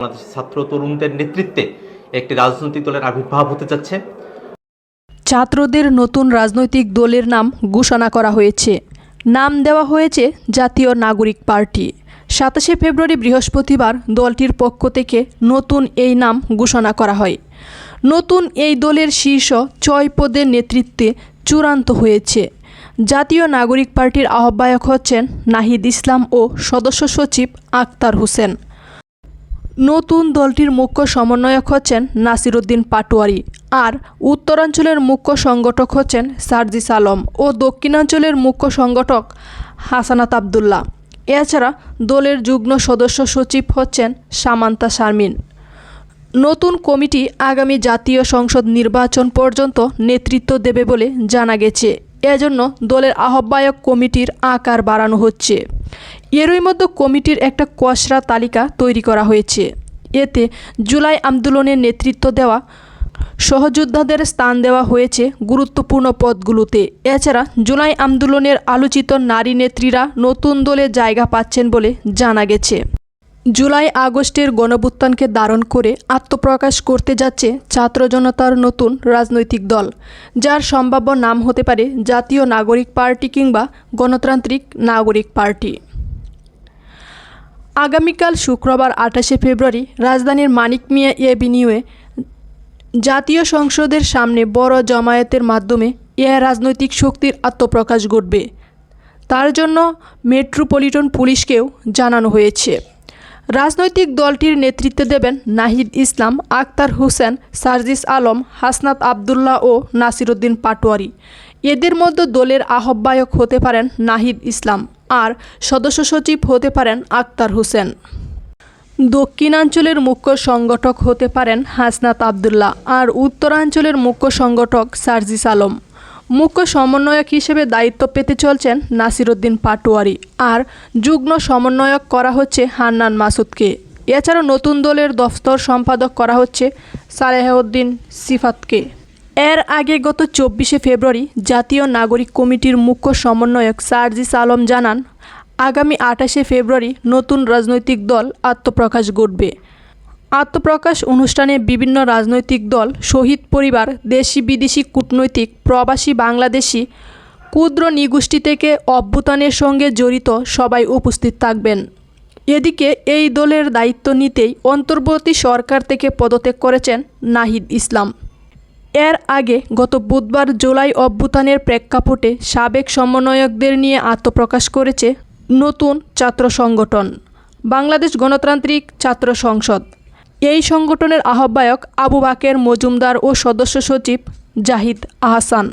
বাংলাদেশ ছাত্র তরুণদের নেতৃত্বে একটি রাজনৈতিক দলের আবির্ভাব হতে যাচ্ছে। ছাত্রদের নতুন রাজনৈতিক দলের নাম ঘোষণা করা হয়েছে। নাম দেওয়া হয়েছে জাতীয় নাগরিক পার্টি। সাতাশে ফেব্রুয়ারি বৃহস্পতিবার দলটির পক্ষ থেকে নতুন এই নাম ঘোষণা করা হয়। নতুন এই দলের শীর্ষ ছয় পদের নেতৃত্বে চূড়ান্ত হয়েছে। জাতীয় নাগরিক পার্টির আহ্বায়ক হচ্ছেন নাহিদ ইসলাম ও সদস্য সচিব আক্তার হোসেন। নতুন দলটির মুখ্য সমন্বয়ক হচ্ছেন নাসিরুদ্দিন পাটোয়ারি আর উত্তরাঞ্চলের মুখ্য সংগঠক হচ্ছেন সার্জিস আলম ও দক্ষিণাঞ্চলের মুখ্য সংগঠক হাসানাত আবদুল্লাহ। এছাড়া দলের যুগ্ম সদস্য সচিব হচ্ছেন সামান্তা শারমিন। নতুন কমিটি আগামী জাতীয় সংসদ নির্বাচন পর্যন্ত নেতৃত্ব দেবে বলে জানা গেছে। এজন্য দলের আহ্বায়ক কমিটির আকার বাড়ানো হচ্ছে। এরই মধ্যে কমিটির একটা কসরা তালিকা তৈরি করা হয়েছে। এতে জুলাই আন্দোলনের নেতৃত্ব দেওয়া সহযোদ্ধাদের স্থান দেওয়া হয়েছে গুরুত্বপূর্ণ পদগুলোতে। এছাড়া জুলাই আন্দোলনের আলোচিত নারী নেত্রীরা নতুন দলে জায়গা পাচ্ছেন বলে জানা গেছে। জুলাই আগস্টের গণভুত্থানকে ধারণ করে আত্মপ্রকাশ করতে যাচ্ছে ছাত্র জনতার নতুন রাজনৈতিক দল, যার সম্ভাব্য নাম হতে পারে জাতীয় নাগরিক পার্টি কিংবা গণতান্ত্রিক নাগরিক পার্টি। আগামীকাল শুক্রবার আঠাশে ফেব্রুয়ারি রাজধানীর মানিক মিয়া এভিনিউয়ে জাতীয় সংসদের সামনে বড় জমায়েতের মাধ্যমে এ রাজনৈতিক শক্তির আত্মপ্রকাশ ঘটবে। তার জন্য মেট্রোপলিটন পুলিশকেও জানানো হয়েছে। রাজনৈতিক দলটির নেতৃত্বে দেবেন নাহিদ ইসলাম, আক্তার হোসেন, সার্জিস আলম, হাসনাত আবদুল্লাহ ও নাসিরুদ্দিন পাটোয়ারি। এদের মধ্যে দলের আহ্বায়ক হতে পারেন নাহিদ ইসলাম। আর সদস্য সচিব হতে পারেন আক্তার হোসেন। দক্ষিণাঞ্চলের মুখ্য সংগঠক হতে পারেন হাসনাত আবদুল্লাহ আর উত্তরাঞ্চলের মুখ্য সংগঠক সার্জিস আলম। মুখ্য সমন্বয়ক হিসেবে দায়িত্ব পেতে চলছেন নাসিরুদ্দিন পাটোয়ারি আর যুগ্ম সমন্বয়ক করা হচ্ছে হান্নান মাসুদকে। এছাড়া নতুন দলের দফতর সম্পাদক করা হচ্ছে সালেহউদ্দিন সিফাতকে। এর আগে গত চব্বিশে ফেব্রুয়ারি জাতীয় নাগরিক কমিটির মুখ্য সমন্বয়ক সার্জিস আলম জানান, আগামী আঠাশে ফেব্রুয়ারি নতুন রাজনৈতিক দল আত্মপ্রকাশ ঘটবে। আত্মপ্রকাশ অনুষ্ঠানে বিভিন্ন রাজনৈতিক দল, শহীদ পরিবার দেশি বিদেশি কূটনৈতিক, প্রবাসী বাংলাদেশি, ক্ষুদ্র নিগোষ্ঠী থেকে অভ্যুত্থানের সঙ্গে জড়িত সবাই উপস্থিত থাকবেন। এদিকে এই দলের দায়িত্ব নিতেই অন্তর্বর্তী সরকার থেকে পদত্যাগ করেছেন নাহিদ ইসলাম। এর আগে গত বুধবার জুলাই অভ্যুত্থানের প্রেক্ষাপটে সাবেক সমন্বয়কদের নিয়ে আত্মপ্রকাশ করেছে নতুন ছাত্র সংগঠন, বাংলাদেশ গণতান্ত্রিক ছাত্র সংসদ। এই সংগঠনের আহ্বায়ক আবু বাকের মজুমদার ও সদস্য সচিব জাহিদ আহসান।